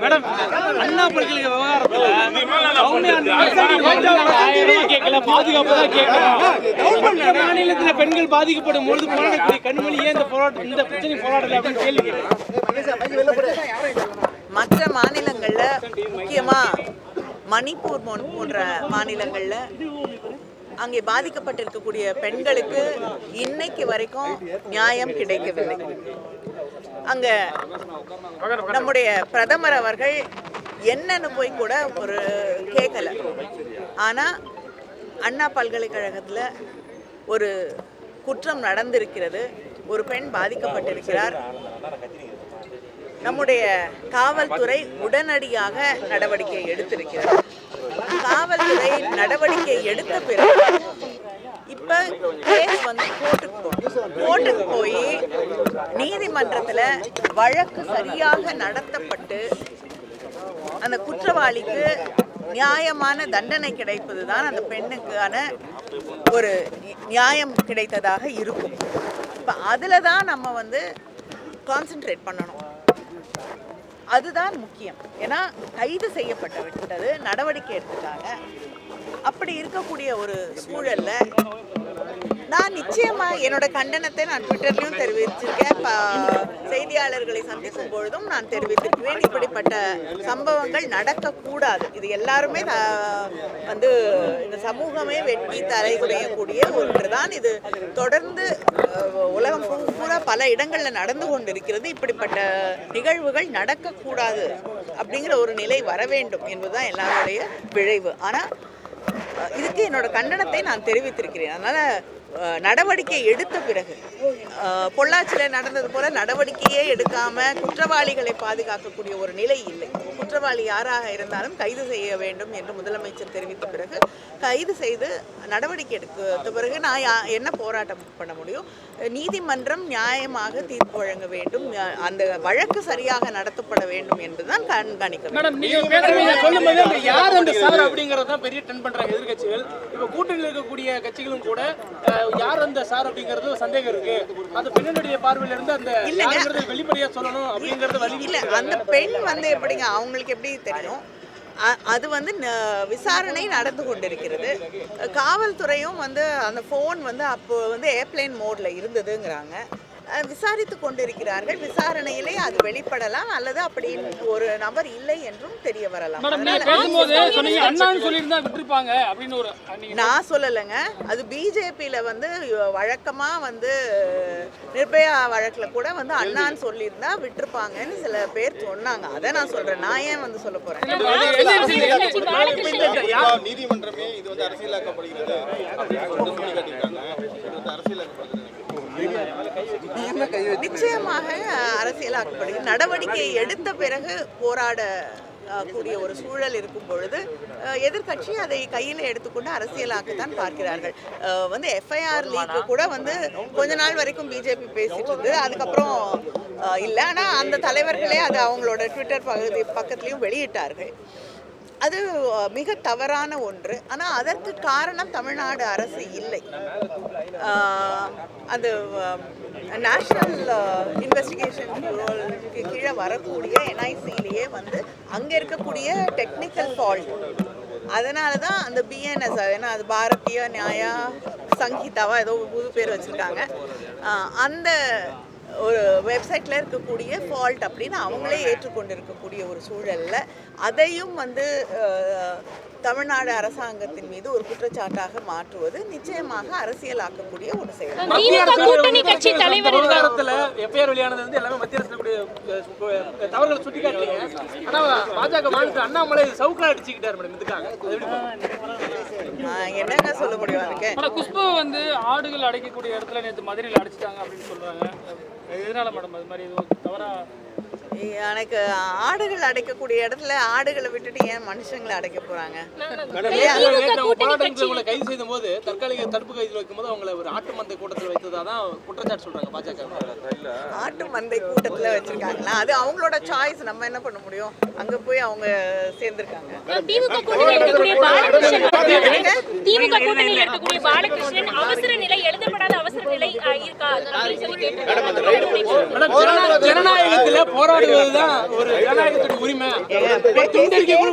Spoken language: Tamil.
மேடம் அண்ணா பல்கலை விவகாரத்துல பாதுகாப்பு தான் மாநிலத்துல பெண்கள் பாதிக்கப்படும் பொழுது கண்மணி ஏன் இந்த போராட்டம் இந்த பிரச்சனை போராடல அப்படின்னு கேள்வி மற்ற மாநிலங்கள்ல முக்கியமா மணிப்பூர் போன்- போன்ற மாநிலங்கள்ல அங்கே பாதிக்கப்பட்டிருக்கக்கூடிய பெண்களுக்கு இன்னைக்கு வரைக்கும் நியாயம் கிடைக்கவில்லை. அங்க நம்முடைய பிரதமர் அவர்கள் என்னன்னு போய் கூட ஒரு கேட்கல ஆனா அண்ணா பல்கலைக்கழகத்துல ஒரு குற்றம் நடந்திருக்கிறது. ஒரு பெண் பாதிக்கப்பட்டிருக்கிறார். நம்முடைய காவல்துறை உடனடியாக நடவடிக்கை எடுத்திருக்கிறது. நடவடிக்கை எடுத்த பிறகு இப்ப கேஸ் வந்து கோர்ட்டுக்கு போகும் கோர்ட்டுக்கு போய் நீதிமன்றத்துல வழக்கு சரியாக நடத்தப்பட்டு அந்த குற்றவாளிக்கு நியாயமான தண்டனை கிடைப்பதுதான் அந்த பெண்ணுக்கான ஒரு நியாயம் கிடைத்ததாக இருக்கும். இப்போ அதில் தான் நம்ம வந்து கான்சென்ட்ரேட் பண்ணணும். அதுதான் முக்கியம். ஏன்னா கைது செய்யப்பட்டு விட்டது நடவடிக்கை எடுத்துட்டாங்க. அப்படி இருக்கக்கூடிய ஒரு சூழல்ல நான் நிச்சயமா என்னோட கண்டனத்தை நான் ட்விட்டர்லயும் தெரிவிச்சிருக்கேன். செய்தியாளர்களை சந்திக்கும் பொழுதும் நான் தெரிவித்திருக்கிறேன். இப்படிப்பட்ட சம்பவங்கள் நடக்கக்கூடாது. இது எல்லாருமே வந்து இந்த சமூகமே வெட்டி ஒன்று ஒன்றுதான் இது தொடர்ந்து உலகம் பூரா பல இடங்களில் நடந்து கொண்டிருக்கிறது. இப்படிப்பட்ட நிகழ்வுகள் நடக்கக்கூடாது அப்படிங்கிற ஒரு நிலை வர வேண்டும் என்பதுதான் எல்லாருடைய விழைவு. ஆனால் இதுக்கு என்னோட கண்டனத்தை நான் தெரிவித்திருக்கிறேன். அதனால நடவடிக்கை எடுத்த பிறகு பொள்ளாச்சியில் நடந்தது போல நடவடிக்கையே எடுக்காம குற்றவாளிகளை பாதுகாக்கக்கூடிய ஒரு நிலை இல்லை. குற்றவாளி யாராக இருந்தாலும் கைது செய்ய வேண்டும் என்று முதலமைச்சர் தெரிவித்த பிறகு கைது செய்து நடவடிக்கை எடுத்த பிறகு நான் என்ன போராட்டம் பண்ண முடியும்? நீதிமன்றம் நியாயமாக தீர்ப்பு வழங்க வேண்டும். அந்த வழக்கு சரியாக நடத்தப்பட வேண்டும் என்றுதான் கண்காணிக்க மேடம் நீங்க சொல்லும்போது யார் அந்த சார் அப்படிங்கறத பெரிய டென் பண்றாங்க எதிர்க்கட்சிகள் இப்ப கூட்டணியில் இருக்கக்கூடிய கட்சிகளும் கூட யார் அந்த சார் அப்படிங்கறது சந்தேகம் இருக்கு. அந்த பெண்ணுடைய பார்வையில இருந்து அந்த இல்லைங்க. வெளிப்படையா சொல்லணும் அப்படிங்கறது இல்ல அந்த பெண் வந்து எப்படிங்க அவங்களுக்கு எப்படி தெரியும்? அது வந்து விசாரணை நடந்து கொண்டிருக்கிறது. காவல்துறையும் வந்து அந்த ஃபோன் வந்து அப்போ வந்து ஏர்ப்ளேன் மோட்ல இருந்ததுங்கிறாங்க. விசாரித்து கொண்டிருக்கிறார்கள் விசாரணையிலே அது வெளிப்படலாம் அல்லது அப்படி ஒரு நபர் இல்லை என்றும் தெரிய வரலாம் நான் சொல்லலைங்க அது பிஜேபியில் வந்து வழக்கமாக வந்து நிர்பயா வழக்கில் கூட வந்து அண்ணான்னு சொல்லியிருந்தா விட்டுருப்பாங்கன்னு சில பேர் சொன்னாங்க அதை நான் சொல்கிறேன் நான் ஏன் வந்து சொல்ல போகிறேன் யார் நீதிமன்றமே இது வந்து அரசியலாக்கப்படுகிறது அரசியலாக்கப்படுகிறது நிச்சயமாக அரசியலாக்கப்படுகிறது நடவடிக்கை எடுத்த பிறகு போராட கூடிய ஒரு சூழல் இருக்கும் பொழுது எதிர்கட்சி எதிர்க்கட்சி அதை கையில் எடுத்துக்கொண்டு அரசியலாக்கத்தான் பார்க்கிறார்கள். வந்து எஃப்ஐஆர் லீக் கூட வந்து கொஞ்ச நாள் வரைக்கும் பிஜேபி பேசிட்டு இருந்தது. அதுக்கப்புறம் இல்லை. ஆனால் அந்த தலைவர்களே அது அவங்களோட ட்விட்டர் பகுதி பக்கத்துலேயும் வெளியிட்டார்கள். அது மிக தவறான ஒன்று. ஆனால் அதற்கு காரணம் தமிழ்நாடு அரசு இல்லை. அது நேஷ்னல் இன்வெஸ்டிகேஷன் பியூரோக்கு கீழே வரக்கூடிய என்ஐசிலேயே வந்து அங்கே இருக்கக்கூடிய டெக்னிக்கல் ஃபால்ட் அதனால தான் அந்த பிஎன்எஸ் ஏன்னா அது பாரதிய நியாயா சங்கீதாவா ஏதோ புது பேர் வச்சுருக்காங்க. அந்த ஒரு வெப்சைட்டில் இருக்கக்கூடிய ஃபால்ட் அப்படின்னு அவங்களே ஏற்றுக்கொண்டு இருக்கக்கூடிய ஒரு சூழல்ல அதையும் வந்து தமிழ்நாடு அரசாங்கத்தின் மீது ஒரு குற்றச்சாட்டாக மாற்றுவது நிச்சயமாக அரசியலாக்கக்கூடிய ஒரு செயல். மத்திய திமுக அரசு கூட்டணி கட்சி இந்த தலைவர் விவகாரத்துல எஃப்ஐஆர் வெளியானது வந்து எல்லாமே மத்திய அரசு தவறுகளை சுட்டி காட்டுறீங்க ஆனா பாஜக மாநில அண்ணாமலை சவுக்கா அடிச்சுக்கிட்டாரு மேடம் இதுக்காக. அது எப்படி பாக்குறீங்க? நான் என்னங்க சொல்ல முடியும் குஷ்பு வந்து ஆடுகள் அடைக்கக்கூடிய இடத்துல நேற்று மதுரையில் அடிச்சிட்டாங்க அப்படின்னு சொல்றாங்க. எதனால மேடம் அது மாதிரி எதுவும் தவறா? எனக்கு ஆடுகள் அடைக்கக்கூடிய இடத்துல ஆடுகளை விட்டுட்டு ஏன் மனுஷங்களை அடைக்க போறாங்க? கைது செய்த போது தற்காலிக தடுப்பு கைதில் வைக்கும்போது அவங்களை ஒரு ஆட்டு மந்தை கூட்டத்தில் வைத்ததா தான் குற்றச்சாட்டு சொல்றாங்க பாஜக? ஆட்டு மந்தை கூட்டத்துல வச்சிருக்காங்களா? அது அவங்களோட சாய்ஸ் நம்ம என்ன பண்ண முடியும்? அங்க போய் அவங்க சேர்ந்திருக்காங்க. திமுக கூட்டணியில் இருக்கக்கூடிய பாலகிருஷ்ணன் அவசர நிலை ஜனநாயகத்துல போராடுவதுதான் ஒரு ஜனநாயகத்துடைய உரிமை. துண்டறிக்கை கூட